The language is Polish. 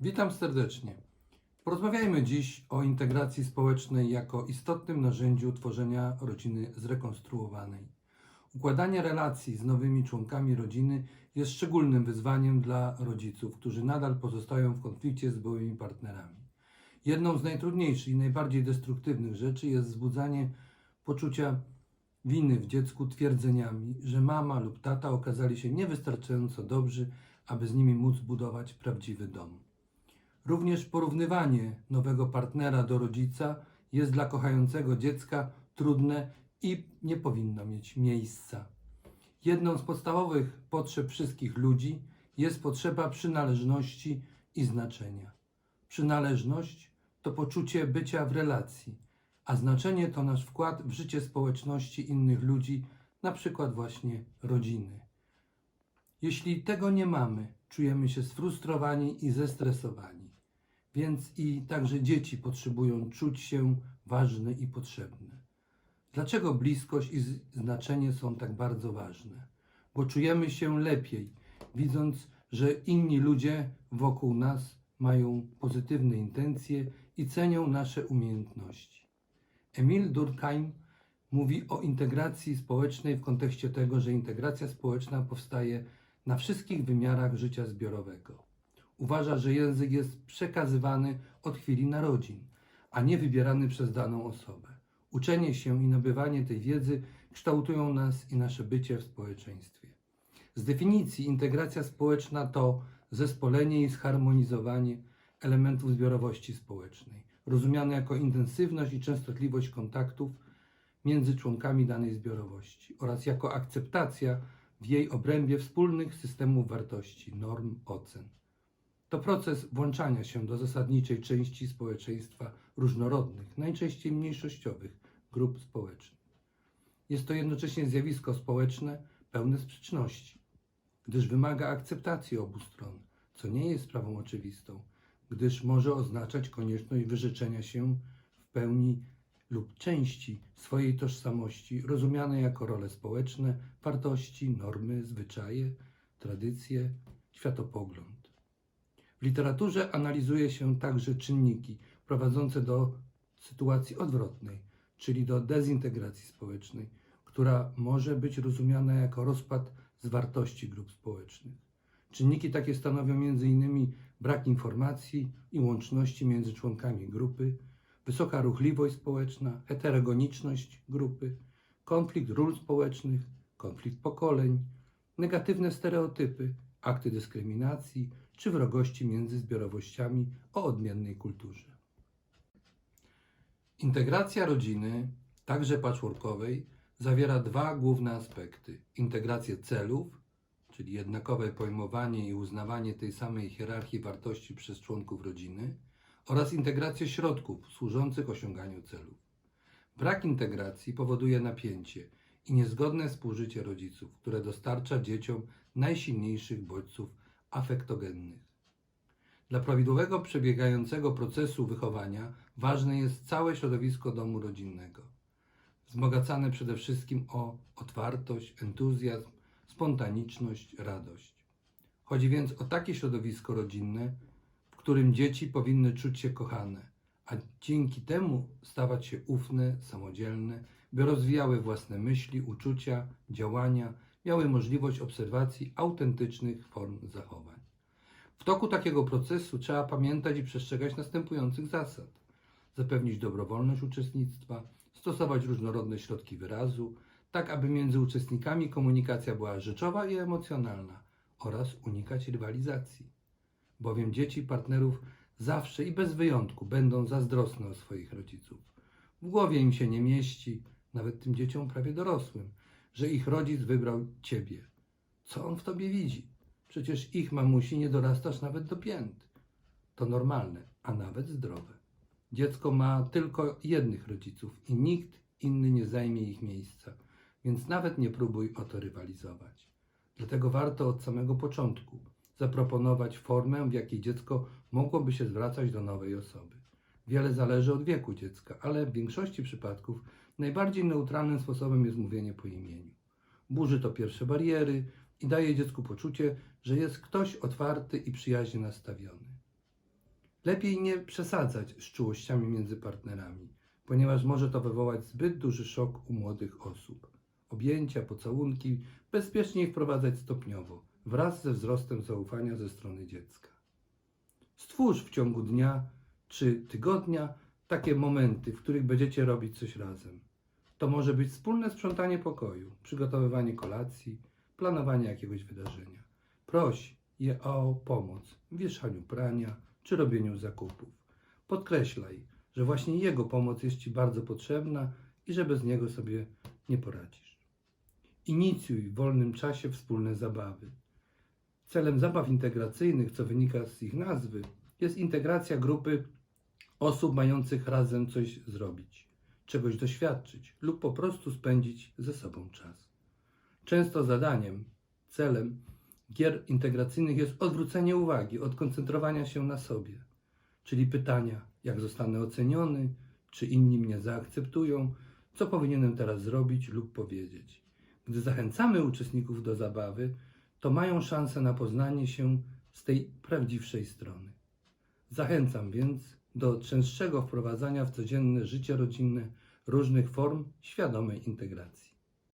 Witam serdecznie. Porozmawiajmy dziś o integracji społecznej jako istotnym narzędziu tworzenia rodziny zrekonstruowanej. Układanie relacji z nowymi członkami rodziny jest szczególnym wyzwaniem dla rodziców, którzy nadal pozostają w konflikcie z byłymi partnerami. Jedną z najtrudniejszych i najbardziej destruktywnych rzeczy jest wzbudzanie poczucia winy w dziecku twierdzeniami, że mama lub tata okazali się niewystarczająco dobrzy, aby z nimi móc budować prawdziwy dom. Również porównywanie nowego partnera do rodzica jest dla kochającego dziecka trudne i nie powinno mieć miejsca. Jedną z podstawowych potrzeb wszystkich ludzi jest potrzeba przynależności i znaczenia. Przynależność to poczucie bycia w relacji, a znaczenie to nasz wkład w życie społeczności innych ludzi, na przykład właśnie rodziny. Jeśli tego nie mamy, czujemy się sfrustrowani i zestresowani. Więc i także dzieci potrzebują czuć się ważne i potrzebne. Dlaczego bliskość i znaczenie są tak bardzo ważne? Bo czujemy się lepiej, widząc, że inni ludzie wokół nas mają pozytywne intencje i cenią nasze umiejętności. Emil Durkheim mówi o integracji społecznej w kontekście tego, że integracja społeczna powstaje na wszystkich wymiarach życia zbiorowego. Uważa, że język jest przekazywany od chwili narodzin, a nie wybierany przez daną osobę. Uczenie się i nabywanie tej wiedzy kształtują nas i nasze bycie w społeczeństwie. Z definicji integracja społeczna to zespolenie i zharmonizowanie elementów zbiorowości społecznej, rozumiane jako intensywność i częstotliwość kontaktów między członkami danej zbiorowości oraz jako akceptacja w jej obrębie wspólnych systemów wartości, norm, ocen. To proces włączania się do zasadniczej części społeczeństwa różnorodnych, najczęściej mniejszościowych grup społecznych. Jest to jednocześnie zjawisko społeczne pełne sprzeczności, gdyż wymaga akceptacji obu stron, co nie jest sprawą oczywistą, gdyż może oznaczać konieczność wyrzeczenia się w pełni lub części swojej tożsamości, rozumiane jako role społeczne, wartości, normy, zwyczaje, tradycje, światopogląd. W literaturze analizuje się także czynniki prowadzące do sytuacji odwrotnej, czyli do dezintegracji społecznej, która może być rozumiana jako rozpad z wartości grup społecznych. Czynniki takie stanowią m.in. brak informacji i łączności między członkami grupy, wysoka ruchliwość społeczna, heterogeniczność grupy, konflikt ról społecznych, konflikt pokoleń, negatywne stereotypy, akty dyskryminacji czy wrogości między zbiorowościami o odmiennej kulturze. Integracja rodziny, także patchworkowej, zawiera dwa główne aspekty: integrację celów, czyli jednakowe pojmowanie i uznawanie tej samej hierarchii wartości przez członków rodziny, oraz integrację środków służących osiąganiu celów. Brak integracji powoduje napięcie i niezgodne współżycie rodziców, które dostarcza dzieciom najsilniejszych bodźców afektogennych. Dla prawidłowego przebiegającego procesu wychowania ważne jest całe środowisko domu rodzinnego, wzbogacane przede wszystkim o otwartość, entuzjazm, spontaniczność, radość. Chodzi więc o takie środowisko rodzinne, w którym dzieci powinny czuć się kochane, a dzięki temu stawać się ufne, samodzielne, by rozwijały własne myśli, uczucia, działania, miały możliwość obserwacji autentycznych form zachowań. W toku takiego procesu trzeba pamiętać i przestrzegać następujących zasad: zapewnić dobrowolność uczestnictwa, stosować różnorodne środki wyrazu, tak aby między uczestnikami komunikacja była rzeczowa i emocjonalna oraz unikać rywalizacji. Bowiem dzieci partnerów zawsze i bez wyjątku będą zazdrosne o swoich rodziców. W głowie im się nie mieści, nawet tym dzieciom prawie dorosłym, że ich rodzic wybrał ciebie. Co on w tobie widzi? Przecież ich mamusi nie dorastasz nawet do pięt. To normalne, a nawet zdrowe. Dziecko ma tylko jednych rodziców i nikt inny nie zajmie ich miejsca, więc nawet nie próbuj o to rywalizować. Dlatego warto od samego początku zaproponować formę, w jakiej dziecko mogłoby się zwracać do nowej osoby. Wiele zależy od wieku dziecka, ale w większości przypadków najbardziej neutralnym sposobem jest mówienie po imieniu. Burzy to pierwsze bariery i daje dziecku poczucie, że jest ktoś otwarty i przyjaźnie nastawiony. Lepiej nie przesadzać z czułościami między partnerami, ponieważ może to wywołać zbyt duży szok u młodych osób. Objęcia, pocałunki bezpiecznie wprowadzać stopniowo, wraz ze wzrostem zaufania ze strony dziecka. Stwórz w ciągu dnia czy tygodnia takie momenty, w których będziecie robić coś razem. To może być wspólne sprzątanie pokoju, przygotowywanie kolacji, planowanie jakiegoś wydarzenia. Proś je o pomoc w wieszaniu prania czy robieniu zakupów. Podkreślaj, że właśnie jego pomoc jest Ci bardzo potrzebna i że bez niego sobie nie poradzisz. Inicjuj w wolnym czasie wspólne zabawy. Celem zabaw integracyjnych, co wynika z ich nazwy, jest integracja grupy osób mających razem coś zrobić, czegoś doświadczyć lub po prostu spędzić ze sobą czas. Często zadaniem, celem gier integracyjnych jest odwrócenie uwagi od koncentrowania się na sobie, czyli pytania, jak zostanę oceniony, czy inni mnie zaakceptują, co powinienem teraz zrobić lub powiedzieć. Gdy zachęcamy uczestników do zabawy, to mają szansę na poznanie się z tej prawdziwszej strony. Zachęcam więc do częstszego wprowadzania w codzienne życie rodzinne różnych form świadomej integracji.